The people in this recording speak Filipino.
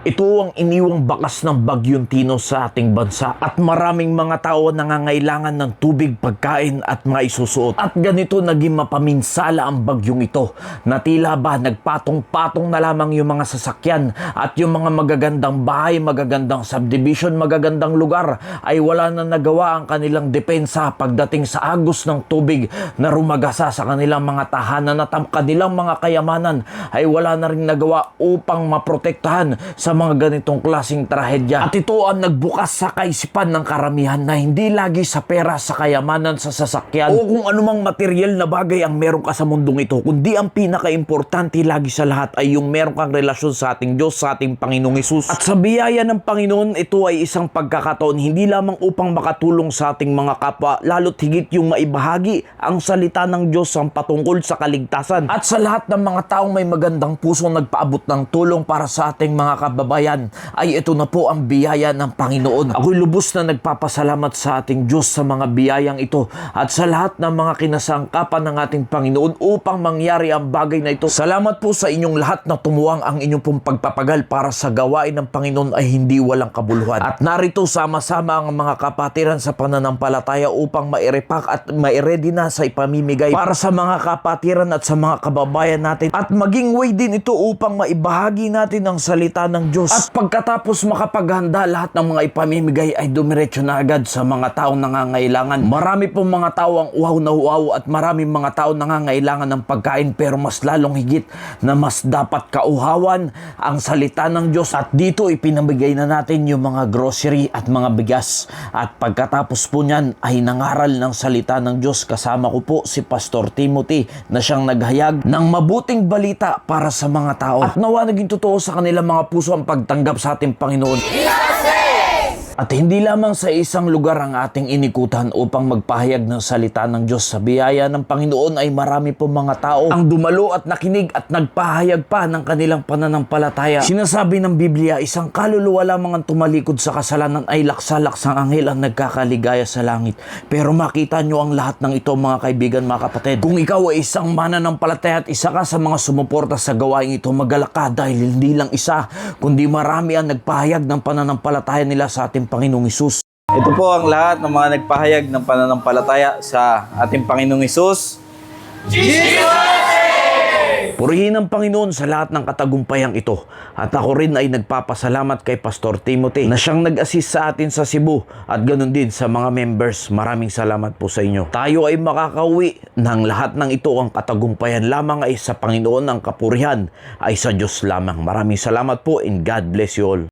Ito ang iniwang bakas ng bagyong Tino sa ating bansa at maraming mga tao nangangailangan ng tubig, pagkain at mga isusuot. At ganito naging mapaminsala ang bagyong ito na tila ba nagpatong-patong na lamang yung mga sasakyan at yung mga magagandang bahay, magagandang subdivision, magagandang lugar ay wala na nagawa ang kanilang depensa pagdating sa agos ng tubig na rumagasa sa kanilang mga tahanan at ang kanilang mga kayamanan ay wala na rin nagawa upang maprotektahan sa mga ganitong klasing trahedya. At ito ang nagbukas sa kaisipan ng karamihan na hindi lagi sa pera, sa kayamanan, sa sasakyan o kung anumang material na bagay ang meron ka sa mundong ito, kundi ang pinaka-importante lagi sa lahat ay yung meron kang relasyon sa ating Diyos, sa ating Panginoong Isus. At sa biyaya ng Panginoon, ito ay isang pagkakataon hindi lamang upang makatulong sa ating mga kapwa, lalo't higit yung maibahagi ang salita ng Diyos ang patungkol sa kaligtasan. At sa lahat ng mga taong may magandang puso nagpaabot ng tulong para sa ating mga kababayan, ay ito na po ang biyaya ng Panginoon. Ako'y lubos na nagpapasalamat sa ating Diyos sa mga biyayang ito at sa lahat ng mga kinasangkapan ng ating Panginoon upang mangyari ang bagay na ito. Salamat po sa inyong lahat na tumuwang ang inyong pong pagpapagal para sa gawain ng Panginoon ay hindi walang kabuluhan. At narito sama-sama ang mga kapatiran sa pananampalataya upang mairepak at mairedy na sa ipamimigay para sa mga kapatiran at sa mga kababayan natin at maging way din ito upang maibahagi natin ang salita ng Diyos. At pagkatapos makapaghanda lahat ng mga ipamimigay ay dumiretso na agad sa mga taong nangangailangan. Marami pong mga tao ang uhaw na uhaw at maraming mga tao nangangailangan ng pagkain pero mas lalong higit na mas dapat kauhawan ang salita ng Diyos at dito ipinamigay na natin yung mga grocery at mga bigas at pagkatapos po niyan ay nangaral ng salita ng Diyos kasama ko po si Pastor Timothy na siyang naghayag ng mabuting balita para sa mga tao at nawa naging totoo sa kanilang mga puso ang pagtanggap sa ating Panginoon at hindi lamang sa isang lugar ang ating inikutan upang magpahayag ng salita ng Diyos sa biyaya ng Panginoon ay marami po mga tao ang dumalo at nakinig at nagpahayag pa ng kanilang pananampalataya. Sinasabi ng Biblia, isang kaluluwa lamang ang tumalikod sa kasalanan ay laksa-laksang anghel ang nagkakaligaya sa langit. Pero makita nyo ang lahat ng ito mga kaibigan, mga kapatid. Kung ikaw ay isang mananampalataya at isa ka sa mga sumuporta sa gawain ito, magalak ka dahil hindi lang isa, kundi marami ang nagpahayag ng pananampalataya nila sa ating Panginoong Isus. Ito po ang lahat ng mga nagpahayag ng pananampalataya sa ating Panginoong Isus. Purihin ang Panginoon sa lahat ng katagumpayang ito. At ako rin ay nagpapasalamat kay Pastor Timothy na siyang nag-assist sa atin sa Cebu at ganun din sa mga members. Maraming salamat po sa inyo. Tayo ay makakauwi ng lahat ng ito ang katagumpayan lamang ay sa Panginoon ang kapurihan ay sa Diyos lamang. Maraming salamat po and God bless you all.